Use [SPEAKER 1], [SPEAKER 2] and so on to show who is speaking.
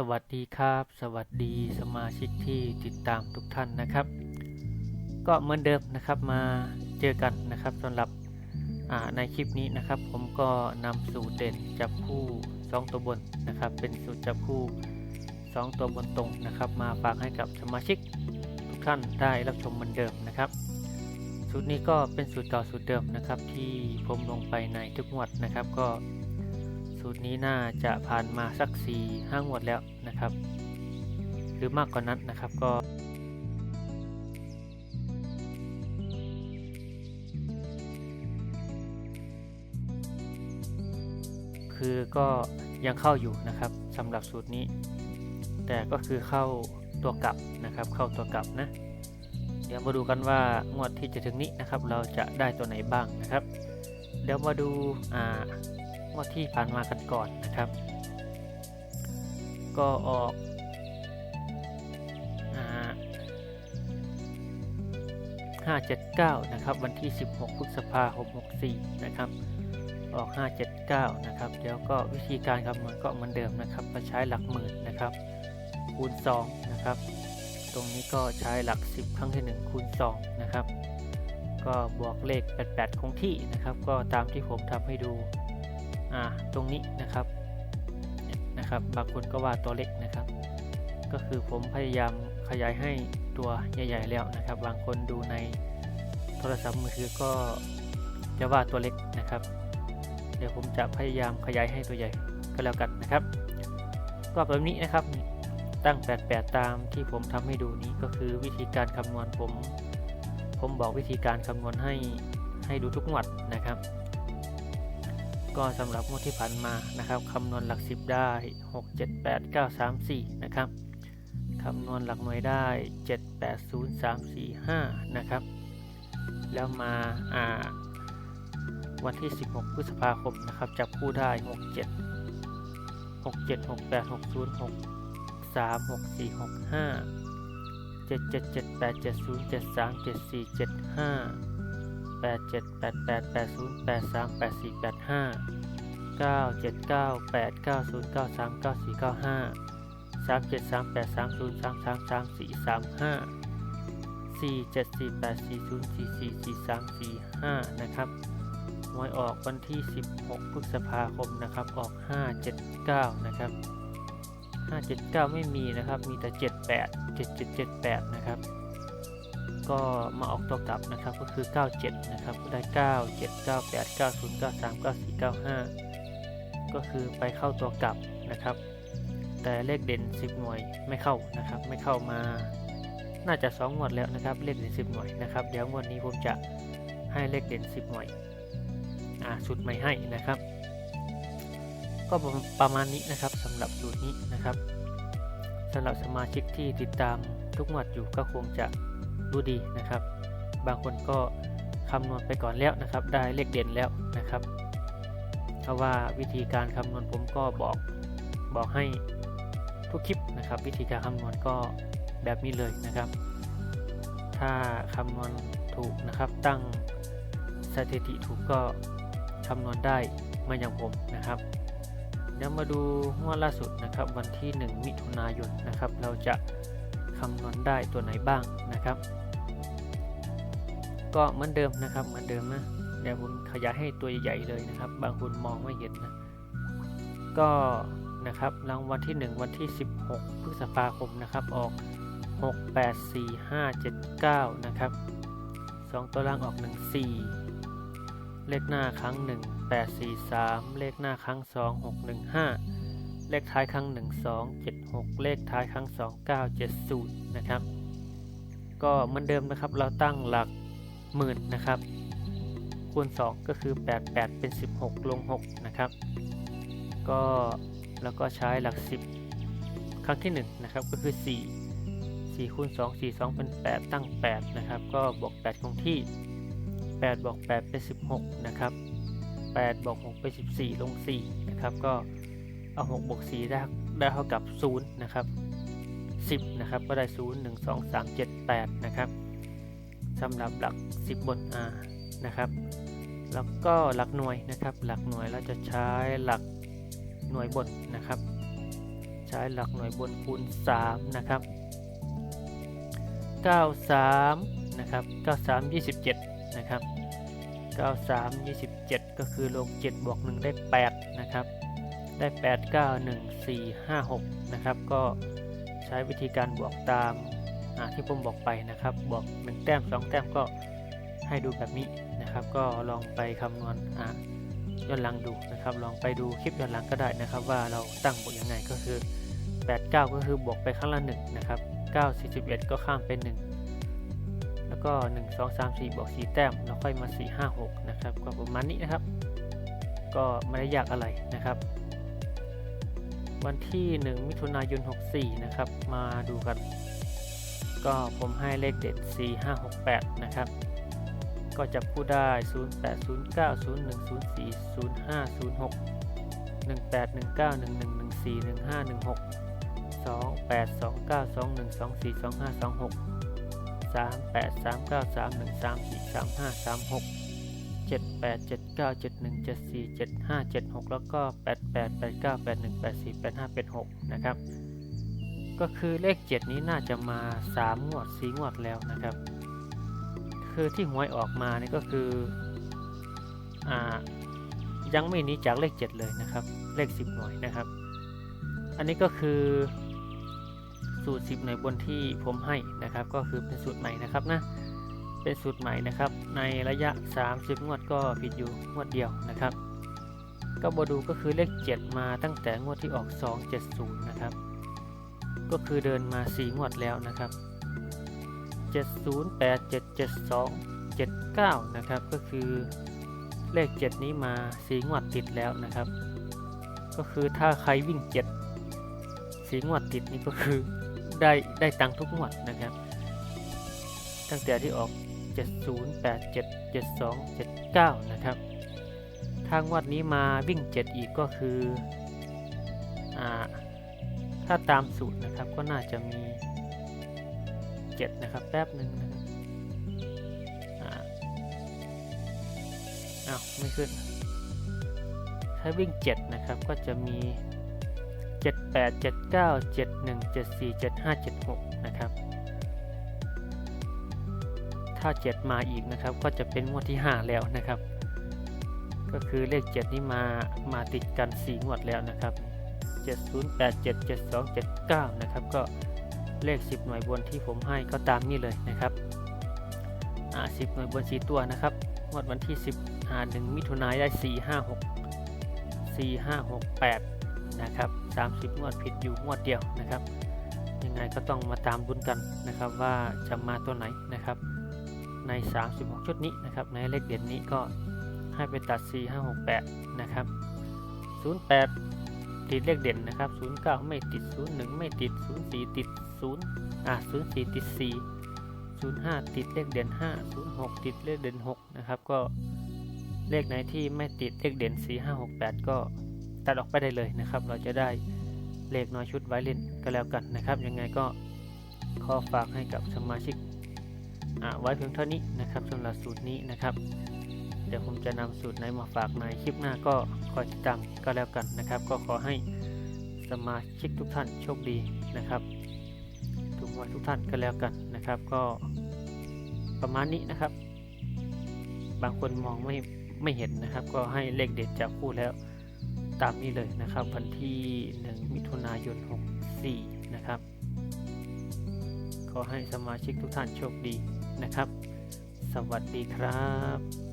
[SPEAKER 1] สวัสดีครับ สวัสดีสมาชิกที่ติดตามทุกท่านนะครับ ก็เหมือนเดิมนะครับมาเจอกันนะครับสำหรับในคลิปนี้นะครับ ผมก็นำสูตรเด่นจับคู่ 2 ตัวบนนะครับ เป็นสูตรจับคู่ 2 ตัวบนตรงนะครับ มาฝากให้กับสมาชิกทุกท่านได้รับชมเหมือนเดิมนะครับ สูตรนี้ก็เป็นสูตรเก่าสูตรเดิมนะครับ ที่ผมลงไปในทุกงวดนะครับ ก็ สูตรนี้น่าจะผ่านมาสัก4 5งวดแล้วนะครับ หรือมากกว่านั้นนะครับก็ คือก็ยังเข้าอยู่นะครับสำหรับสูตรนี้ แต่ก็คือเข้าตัวกลับนะครับ เข้าตัวกลับนะเดี๋ยวมาดูกันว่างวดที่จะถึงนี้นะครับ เราจะได้ตัวไหนบ้างนะครับ เดี๋ยวมาดูอ่า งวดที่ผ่านมากันก่อนนะครับ ก็ออกอ่า579 นะครับ วันที่ 16พฤษภาคม64 นะครับ ออก 579 นะครับ เดี๋ยวก็วิธีการคำนวณก็เหมือนเดิมนะครับก็ใช้หลักหมื่นนะครับ คูณ 2 นะครับ ตรงนี้ก็ใช้หลัก 10 ครั้งที่ 1 คูณ 2 นะครับ ก็บวกเลข 88 คงที่นะครับ ก็ตามที่ผมทำให้ดู ตรงนี้นะครับนะครับ บางคนก็ว่าตัวเล็กนะครับ ก็คือผมพยายามขยายให้ตัวใหญ่ ๆ แล้วนะครับ บางคนดูในโทรศัพท์มือถือก็จะว่าตัวเล็กนะครับ เดี๋ยวผมจะพยายามขยายให้ตัวใหญ่ก็แล้วกันนะครับ ก็แบบนี้นะครับตั้ง 88 ตามที่ผมทำให้ดูนี้ก็คือวิธีการคำนวณผม ผมบอกวิธีการคำนวณให้ให้ดูทุกงวดนะครับ ก็สำหรับงวดที่ผ่านมานะครับคำนวณหลัก 10 ได้ 6 7 8 9 3 4 นะครับคำนวณหลักหน่วยได้ 7 8 0 3 4 5 นะครับ แล้วมาอ่าวันที่ 16 พฤษภาคมนะครับจับคู่ได้ 67 67 68 60 63 64 65 77 78 70 73 74 75 8 7 8 8 8 0 8 3 8 4 8 5 9 7 9 8 90 93 94 95 37 38 30 33 34 35 4 7 4 8 40 44 43 45 นะครับหวยออกวันที่ 16 พฤษภาคมนะครับ ออก 579 นะครับ 579 ไม่มีนะครับ มีแต่ 78 7778 นะครับ ก็มาออกตัวกลับนะครับก็คือ 97 นะครับก็ได้ 9 7 98 90 93 94 95 ก็คือไปเข้าตัวกลับนะครับ แต่เลขเด่น 10 หน่วยไม่เข้านะครับ ไม่เข้ามา น่าจะ 2 งวดแล้วนะครับเลขเด่น 10 หน่วยนะครับเดี๋ยวงวดนี้ผมจะให้เลขเด่น 10 หน่วยอ่าสุดใหม่ให้นะครับ ก็ประมาณนี้นะครับสำหรับสูตรนี้นะครับสำหรับสมาชิกที่ติดตามทุกงวดอยู่ก็คงจะ รู้ดีนะครับ บางคนก็คำนวณไปก่อนแล้วนะครับ ได้เลขเด่นแล้วนะครับ เพราะว่าวิธีการคำนวณผมก็บอกบอกให้ทุกคลิปนะครับ วิธีการคำนวณก็แบบนี้เลยนะครับ ถ้าคำนวณถูกนะครับ ตั้งสถิติถูกก็คำนวณได้มาอย่างผมนะครับเดี๋ยวมาดูงวดล่าสุดนะครับ วันที่ 1 มิถุนายนนะครับ เราจะ คำนวณได้ตัวไหนบ้างนะครับ ก็เหมือนเดิมนะครับเหมือนเดิมนะเดี๋ยวผมขยายให้ตัวใหญ่เลยนะครับ บางคนมองไม่เห็นนะก็นะครับรางวัลที่ 1 วันที่ 16 พฤษภาคมนะครับออก 6 8 4 5 7 9 นะครับ 2 ตัวล่างออก 1 4 เลขหน้าครั้ง 1 8 4 3 เลขหน้าครั้ง 2 6 1 5 เลขท้ายครั้ง 1 2 7 6 เลขท้ายครั้ง 2 9 7 0 นะครับ ก็เหมือนเดิมนะครับเราตั้งหลักหมื่นนะครับคูณ 2 ก็คือ 8 8 เป็น 16 ลง 6 นะครับ ก็แล้วก็ใช้หลัก 10 ครั้งที่ 1 นะครับ ก็คือ 4 4คูณ2 4 2 เป็น 8 ตั้ง 8 นะครับ ก็บวก 8 คงที่ 8 บวก 8 เป็น 16 นะครับ 8 บวก 6 เป็น 14 ลง 4 นะครับ ก็ เอา6บวก4ได้ได้เท่ากับ 0 นะครับ 10 นะครับ ก็ได้ 0 1 2 3 7 8 นะครับสำหรับหลัก 10 บน R นะครับ แล้วก็หลักหน่วยนะครับ หลักหน่วยเราจะใช้หลักหน่วยบนนะครับ ใช้หลักหน่วยบนคูณ 3 นะครับ 93 นะครับ 93 27 นะครับ 93 27 ก็คือลง 7 บวก 1 ได้ 8 นะครับ ได้ 8 9 1 4 5 6 นะครับ ก็ใช้วิธีการบวกตามที่ผมบอกไปนะครับ บวก 1 แต้ม 2 แต้มก็ให้ดูแบบนี้นะครับ ก็ลองไปคำนวณย้อนหลังดูนะครับ ลองไปดูคลิปย้อนหลังก็ได้นะครับ ว่าเราตั้งบวกยังไงก็คือ 8 9 ก็คือบวกไปครั้งละ1นะครับ 9 41 ก็ข้ามเป็น1แล้วก็ 1 2 3 4 บวก 4 แต้ม แล้วค่อยมา 4 5 6 นะครับ ก็ประมาณนี้นะครับ ก็ไม่ได้ยากอะไรนะครับ วันที่ 1 มิถุนายน 64 นะครับ มาดูกัน ก็ผมให้เลขเด็ด 4 5 6 8 นะครับ ก็จะพูดได้ 0 8 0 9 7 8 7 9 7 1 7 4 7 5 7 6 แล้วก็ 8 8 8 9 8 1 8 4 8 5 8 6 นะครับ ก็คือเลข 7 นี้น่าจะมา 3 งวด 4 งวดแล้วนะครับ คือที่หวยออกมานี่ก็คืออ่ายังไม่หนีจากเลข 7 เลยนะครับ เลข 10 หน่วยนะครับ อันนี้ก็คือสูตร 10 หน่วยบนที่ผมให้นะครับ ก็คือเป็นสูตรใหม่นะครับนะ เป็นสูตรใหม่นะครับ ในระยะ 30 งวดก็ผิดอยู่งวดเดียวนะครับ ก็บดูก็คือเลข 7 มาตั้งแต่งวดที่ออก 270 นะครับ ก็คือเดินมา 4 งวดแล้วนะครับ 70 8 7 72 79 นะครับ ก็คือเลข 7 นี้มา 4 งวดติดแล้วนะครับ ก็คือถ้าใครวิ่ง 7 สีงวดติดนี่ก็คือได้ได้ตังทุกงวดนะครับ ตั้งแต่ที่ออก 70 87 72 79 นะครับทางวัดนี้มาวิ่ง 7 อีกก็คืออถ้าตามสูตรนะครับก็น่าจะมี 7 นะครับ แป๊บหนึ่งนะครับอ้าวไม่ขึ้น ถ้าวิ่ง 7 นะครับก็จะมี 78 79 71 74 75 76 ถ้า 7 มาอีกนะครับ ก็จะเป็นงวดที่ 5 แล้วนะครับ ก็คือเลข 7 นี้มามาติดกัน 4 งวดแล้วนะครับ 70 87 72 79 นะครับ ก็เลข 10 หน่วยบนที่ผมให้ก็ตามนี้เลยนะครับอ่า10 หน่วยบน 4 ตัวนะครับงวดวันที่ 10อ่า1มิถุนายนได้ 4 5 6 4 5 6 8 นะครับ 30 งวดผิดอยู่งวดเดียวนะครับยังไงก็ต้องมาตามบุญกันนะครับว่าจะมาตัวไหนนะครับ ใน 36 ชุดนี้นะครับในเลขเด่นนี้ก็ให้ไปตัด 4 5 6 8 นะครับ 08 ติดเลขเด่นนะครับ 09 ไม่ติด 01 ไม่ติด 04 ติด 0 อะ 04 ติด 4 05 ติดเลขเด่น 5 06 ติดเลขเด่น 6 นะครับ ก็เลขไหนที่ไม่ติดเลขเด่น 4 5 6 8 ก็ตัดออกไปได้เลยนะครับ เราจะได้เลขน้อยชุดไว้เล่นก็แล้วกันนะครับ ยังไงก็ขอฝากให้กับสมาชิก ไว้เพียงเท่านี้นะครับสำหรับสูตรนี้นะครับ เดี๋ยวผมจะนำสูตรไหนมาฝากในคลิปหน้าก็คอยติดตามก็แล้วกันนะครับ ก็ขอให้สมาชิกทุกท่านโชคดีนะครับทุกวันทุกท่านก็แล้วกันนะครับ ก็ประมาณนี้นะครับ บางคนมองไม่ไม่เห็นนะครับ ก็ให้เลขเด็ดจากคู่แล้วตามนี้เลยนะครับ วันที่ 1 มิถุนายน 64 นะครับ ขอให้สมาชิกทุกท่านโชคดี นะครับ สวัสดีครับ